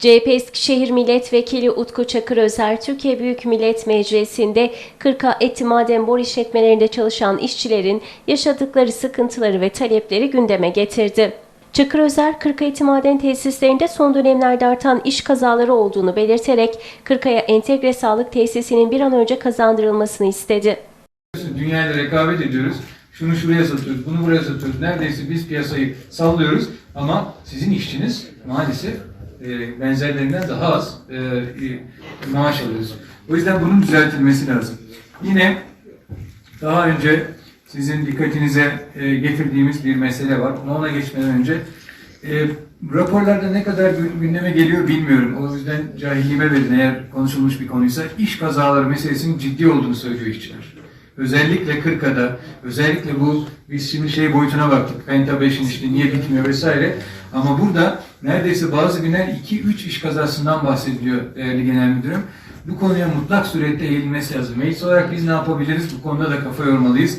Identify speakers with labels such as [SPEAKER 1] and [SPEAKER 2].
[SPEAKER 1] CHP Eskişehir Milletvekili Utku Çakır Özer, Türkiye Büyük Millet Meclisi'nde 40'a eti maden bor işletmelerinde çalışan işçilerin yaşadıkları sıkıntıları ve talepleri gündeme getirdi. Çakır Özer, Kırka Eti Maden Tesislerinde son dönemlerde artan iş kazaları olduğunu belirterek Kırkaya Entegre Sağlık Tesisi'nin bir an önce kazandırılmasını istedi.
[SPEAKER 2] Dünyayla rekabet ediyoruz. Şunu şuraya satıyoruz, bunu buraya satıyoruz. Neredeyse biz piyasayı sallıyoruz ama sizin işçiniz maalesef benzerlerinden daha az e, maaş alıyoruz. O yüzden bunun düzeltilmesi lazım. Yine daha önce sizin dikkatinize e, getirdiğimiz bir mesele var. Ona geçmeden önce e, raporlarda ne kadar gü- gündeme geliyor bilmiyorum. O yüzden cahilliğime verin eğer konuşulmuş bir konuysa. iş kazaları meselesinin ciddi olduğunu söylüyor işçiler. Özellikle Kırka'da, özellikle bu biz şimdi şey boyutuna baktık. Penta 5'in işte niye bitmiyor vesaire. Ama burada neredeyse bazı günler 2-3 iş kazasından bahsediliyor değerli genel müdürüm. Bu konuya mutlak surette eğilmesi lazım. Meclis olarak biz ne yapabiliriz? Bu konuda da kafa yormalıyız.